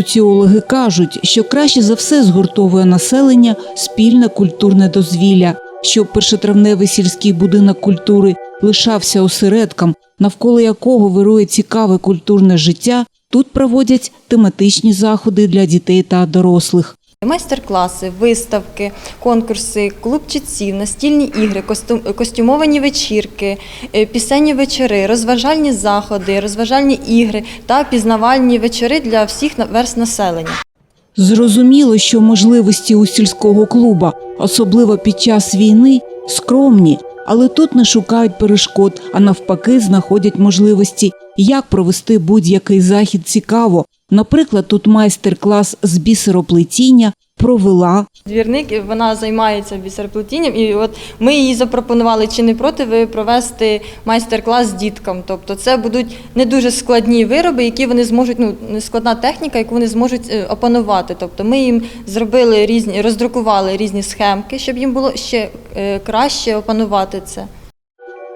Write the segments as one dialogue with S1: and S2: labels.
S1: Соціологи кажуть, що краще за все згуртовує населення спільне культурне дозвілля, щоб першотравневий сільський будинок культури лишався осередком, навколо якого вирує цікаве культурне життя. Тут проводять тематичні заходи для дітей та дорослих.
S2: Майстер-класи, виставки, конкурси, клуб читців, настільні ігри, костюмовані вечірки, е, пісенні вечори, розважальні заходи, розважальні ігри та пізнавальні вечори для всіх верст населення.
S1: Зрозуміло, що можливості у сільського клуба, особливо під час війни, скромні, але тут не шукають перешкод, а навпаки, знаходять можливості, як провести будь-який захід цікаво. Наприклад, тут майстер-клас з бісероплетіння провела
S2: Двірник вона займається бісероплетінням, і от ми їй запропонували, чи не проти ви провести майстер-клас діткам. Тобто це будуть не дуже складні вироби, які вони зможуть, ну не складна техніка, яку вони зможуть е, опанувати. Тобто ми їм зробили різні, роздрукували різні схемки, щоб їм було ще е, краще опанувати це.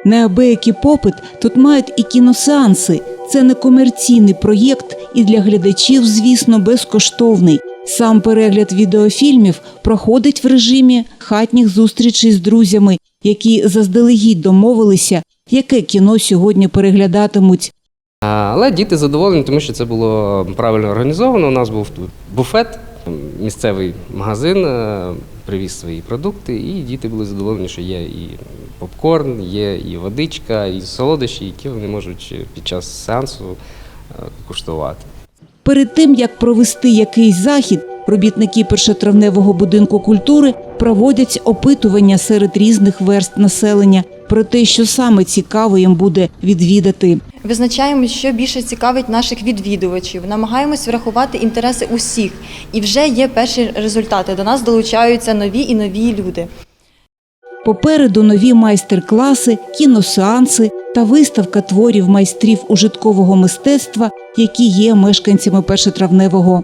S1: Неабиякий попит тут мають і кіносеанси. Це не комерційний проєкт і для глядачів, звісно, безкоштовний. Сам перегляд відеофільмів проходить в режимі хатніх зустрічей з друзями, які заздалегідь домовилися, яке кіно сьогодні переглядатимуть.
S3: Але діти задоволені, тому що це було правильно організовано. У нас був буфет, місцевий магазин е, привіз свої продукти, і діти були задоволені, що є і попкорн, є і водичка, і солодощі, які вони можуть під час сеансу е, куштувати.
S1: Перед тим як провести якийсь захід, робітники першотравневого будинку культури проводять опитування серед різних верст населення про те, що саме цікаво їм буде відвідати.
S2: Визначаємо, що більше цікавить наших відвідувачів, намагаємось врахувати інтереси усіх, і вже є перші результати. До нас долучаються нові і нові люди.
S1: Попереду нові майстер-класи, кіносеанси та виставка творів майстрів ужиткового мистецтва, які є мешканцями першотравневого.